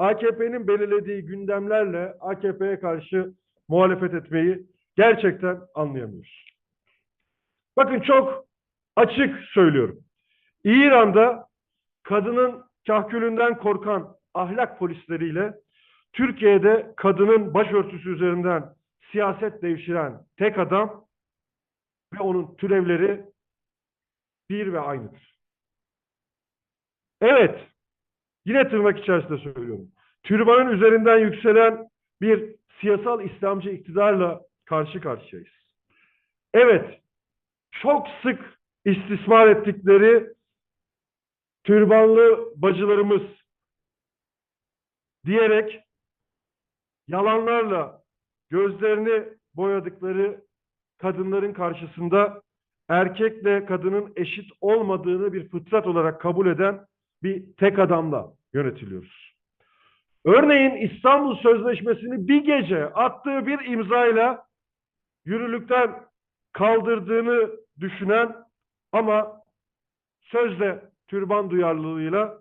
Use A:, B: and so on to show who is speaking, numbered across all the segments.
A: AKP'nin belirlediği gündemlerle AKP'ye karşı muhalefet etmeyi gerçekten anlayamıyoruz. Bakın çok açık söylüyorum. İran'da kadının kahkülünden korkan ahlak polisleriyle Türkiye'de kadının başörtüsü üzerinden siyaset devşiren tek adam ve onun türevleri bir ve aynıdır. Evet, yine tırnak içerisinde söylüyorum. Türbanın üzerinden yükselen bir siyasal İslamcı iktidarla karşı karşıyayız. Evet, çok sık istismar ettikleri türbanlı bacılarımız diyerek yalanlarla gözlerini boyadıkları kadınların karşısında erkekle kadının eşit olmadığını bir fıtrat olarak kabul eden bir tek adamla yönetiliyoruz. Örneğin İstanbul Sözleşmesi'ni bir gece attığı bir imzayla yürürlükten kaldırdığını düşünen ama sözde türban duyarlılığıyla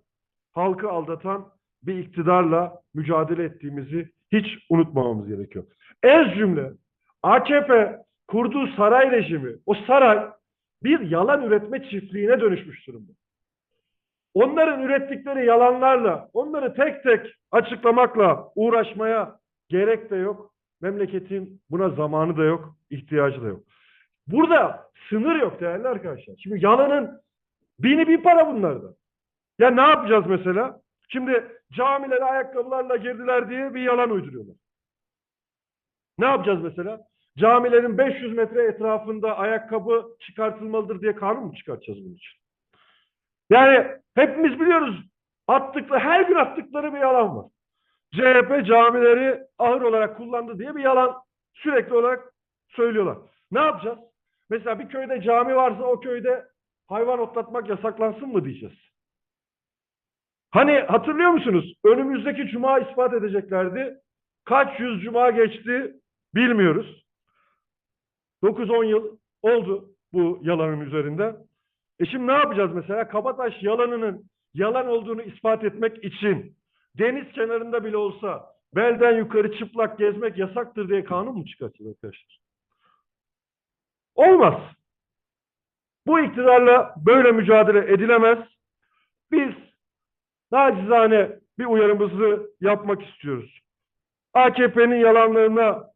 A: halkı aldatan bir iktidarla mücadele ettiğimizi hiç unutmamamız gerekiyor. Ez cümle AKP kurduğu saray rejimi, o saray bir yalan üretme çiftliğine dönüşmüş durumda. Onların ürettikleri yalanlarla, onları tek tek açıklamakla uğraşmaya gerek de yok. Memleketin buna zamanı da yok, ihtiyacı da yok. Burada sınır yok değerli arkadaşlar. Şimdi yalanın bini bir para bunlarda. Ya ne yapacağız mesela? Şimdi camilere ayakkabılarla girdiler diye bir yalan uyduruyorlar. Ne yapacağız mesela? Camilerin 500 metre etrafında ayakkabı çıkartılmalıdır diye kanun mu çıkartacağız bunun için? Yani hepimiz biliyoruz attıkları, her gün attıkları bir yalan var. CHP camileri ahır olarak kullandı diye bir yalan sürekli olarak söylüyorlar. Ne yapacağız? Mesela bir köyde cami varsa o köyde hayvan otlatmak yasaklansın mı diyeceğiz? Hani hatırlıyor musunuz? Önümüzdeki cuma ispat edeceklerdi. Kaç yüz cuma geçti bilmiyoruz. 9-10 yıl oldu bu yalanın üzerinde. E şimdi ne yapacağız mesela? Kabataş yalanının yalan olduğunu ispat etmek için deniz kenarında bile olsa belden yukarı çıplak gezmek yasaktır diye kanun mu çıkartacağız arkadaşlar? Olmaz. Bu iktidarla böyle mücadele edilemez. Biz nacizane bir uyarımızı yapmak istiyoruz. AKP'nin yalanlarına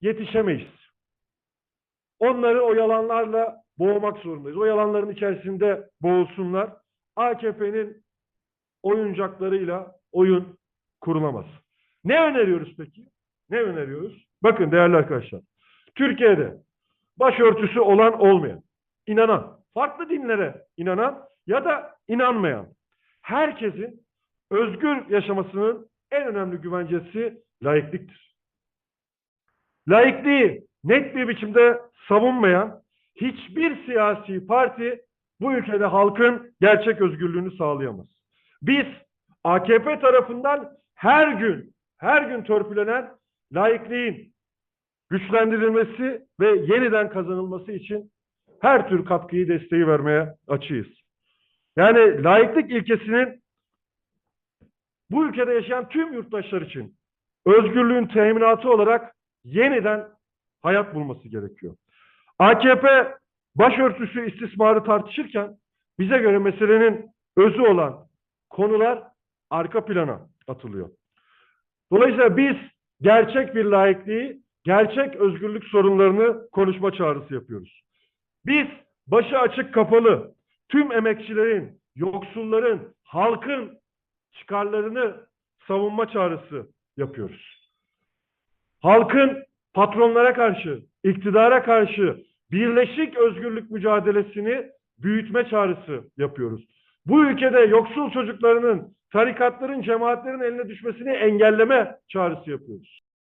A: yetişemeyiz. Onları o yalanlarla boğmak zorundayız. O yalanların içerisinde boğulsunlar. AKP'nin oyuncaklarıyla oyun kurulamaz. Ne öneriyoruz peki? Ne öneriyoruz? Bakın değerli arkadaşlar. Türkiye'de başörtüsü olan olmayan, inanan, farklı dinlere inanan ya da inanmayan herkesin özgür yaşamasının en önemli güvencesi laikliktir. Laikliği net bir biçimde savunmayan hiçbir siyasi parti bu ülkede halkın gerçek özgürlüğünü sağlayamaz. Biz AKP tarafından her gün, her gün törpülenen laikliğin güçlendirilmesi ve yeniden kazanılması için her tür katkıyı, desteği vermeye açığız. Yani laiklik ilkesinin bu ülkede yaşayan tüm yurttaşlar için özgürlüğün teminatı olarak yeniden hayat bulması gerekiyor. AKP başörtüsü istismarı tartışırken bize göre meselenin özü olan konular arka plana atılıyor. Dolayısıyla biz gerçek bir laikliği, gerçek özgürlük sorunlarını konuşma çağrısı yapıyoruz. Biz başı açık kapalı tüm emekçilerin, yoksulların, halkın çıkarlarını savunma çağrısı yapıyoruz. Halkın patronlara karşı, iktidara karşı birleşik özgürlük mücadelesini büyütme çağrısı yapıyoruz. Bu ülkede yoksul çocuklarının, tarikatların, cemaatlerin eline düşmesini engelleme çağrısı yapıyoruz.